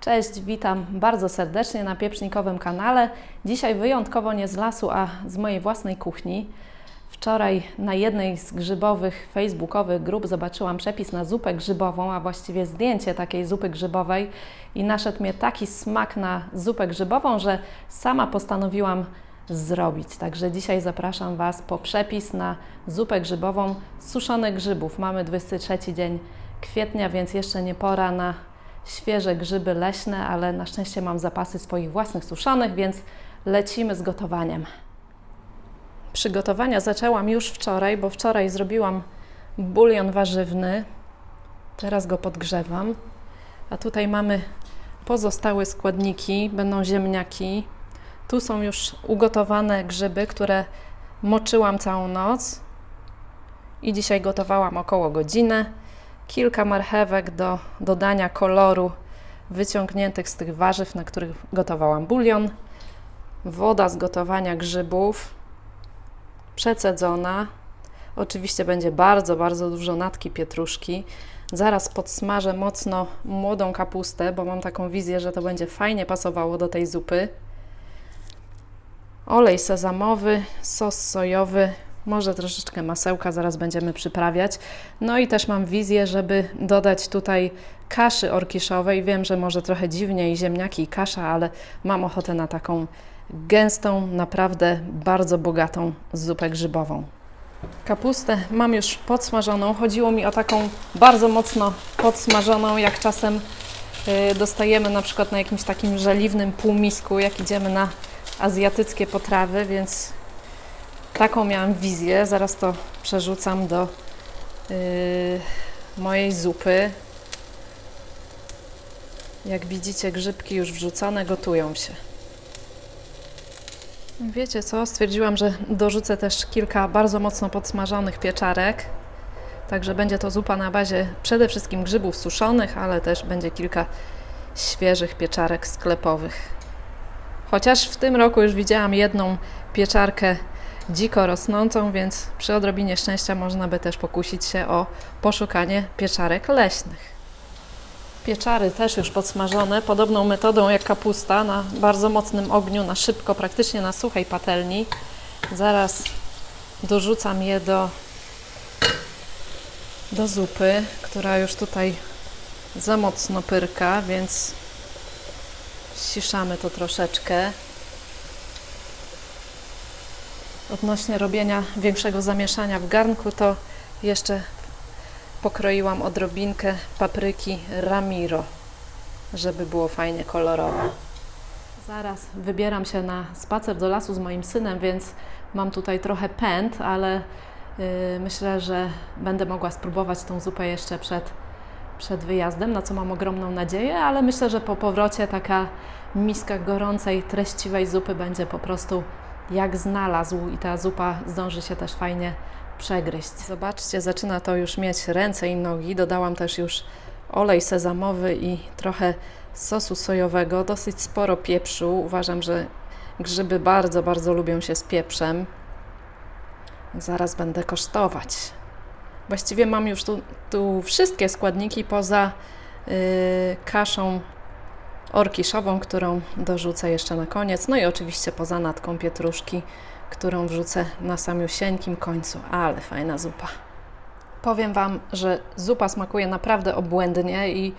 Cześć, witam bardzo serdecznie na pieprznikowym kanale. Dzisiaj wyjątkowo nie z lasu, a z mojej własnej kuchni. Wczoraj na jednej z grzybowych facebookowych grup zobaczyłam przepis na zupę grzybową, a właściwie zdjęcie takiej zupy grzybowej i naszedł mnie taki smak na zupę grzybową, że sama postanowiłam zrobić. Także dzisiaj zapraszam Was po przepis na zupę grzybową suszonych grzybów. Mamy 23 dzień kwietnia, więc jeszcze nie pora na świeże grzyby leśne, ale na szczęście mam zapasy swoich własnych suszonych, więc lecimy z gotowaniem. Przygotowania zaczęłam już wczoraj, bo wczoraj zrobiłam bulion warzywny. Teraz go podgrzewam. A tutaj mamy pozostałe składniki, będą ziemniaki. Tu są już ugotowane grzyby, które moczyłam całą noc i dzisiaj gotowałam około godzinę. Kilka marchewek do dodania koloru wyciągniętych z tych warzyw, na których gotowałam bulion. Woda z gotowania grzybów przecedzona. Oczywiście będzie bardzo, bardzo dużo natki pietruszki. Zaraz podsmażę mocno młodą kapustę, bo mam taką wizję, że to będzie fajnie pasowało do tej zupy. Olej sezamowy, sos sojowy, może troszeczkę masełka, zaraz będziemy przyprawiać. No i też mam wizję, żeby dodać tutaj kaszy orkiszowej. Wiem, że może trochę dziwnie i ziemniaki i kasza, ale mam ochotę na taką gęstą, naprawdę bardzo bogatą zupę grzybową. Kapustę mam już podsmażoną. Chodziło mi o taką bardzo mocno podsmażoną, jak czasem y, dostajemy na przykład na jakimś takim żeliwnym półmisku, jak idziemy na azjatyckie potrawy, więc taką miałam wizję. Zaraz to przerzucam do yy, mojej zupy. Jak widzicie, grzybki już wrzucone, gotują się. Wiecie co? Stwierdziłam, że dorzucę też kilka bardzo mocno podsmażonych pieczarek. Także będzie to zupa na bazie przede wszystkim grzybów suszonych, ale też będzie kilka świeżych pieczarek sklepowych. Chociaż w tym roku już widziałam jedną pieczarkę dziko rosnącą, więc przy odrobinie szczęścia można by też pokusić się o poszukanie pieczarek leśnych. Pieczary też już podsmażone, podobną metodą jak kapusta, na bardzo mocnym ogniu, na szybko, praktycznie na suchej patelni. Zaraz dorzucam je do, do zupy, która już tutaj za mocno pyrka, więc ściszamy to troszeczkę. Odnośnie robienia większego zamieszania w garnku, to jeszcze pokroiłam odrobinkę papryki Ramiro, żeby było fajnie kolorowo. Zaraz wybieram się na spacer do lasu z moim synem, więc mam tutaj trochę pęd, ale yy, myślę, że będę mogła spróbować tą zupę jeszcze przed, przed wyjazdem, na co mam ogromną nadzieję, ale myślę, że po powrocie taka miska gorącej, treściwej zupy będzie po prostu jak znalazł i ta zupa zdąży się też fajnie przegryźć. Zobaczcie, zaczyna to już mieć ręce i nogi. Dodałam też już olej sezamowy i trochę sosu sojowego, dosyć sporo pieprzu. Uważam, że grzyby bardzo, bardzo lubią się z pieprzem. Zaraz będę kosztować. Właściwie mam już tu, tu wszystkie składniki poza yy, kaszą orkiszową, którą dorzucę jeszcze na koniec. No i oczywiście poza natką pietruszki, którą wrzucę na samiusieńkim końcu. Ale fajna zupa. Powiem Wam, że zupa smakuje naprawdę obłędnie i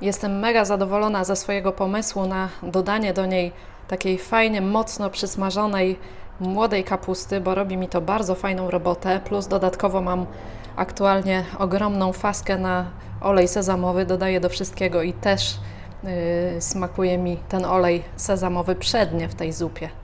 jestem mega zadowolona ze swojego pomysłu na dodanie do niej takiej fajnie, mocno przysmażonej młodej kapusty, bo robi mi to bardzo fajną robotę. Plus dodatkowo mam aktualnie ogromną faskę na olej sezamowy, dodaję do wszystkiego i też smakuje mi ten olej sezamowy przednie w tej zupie.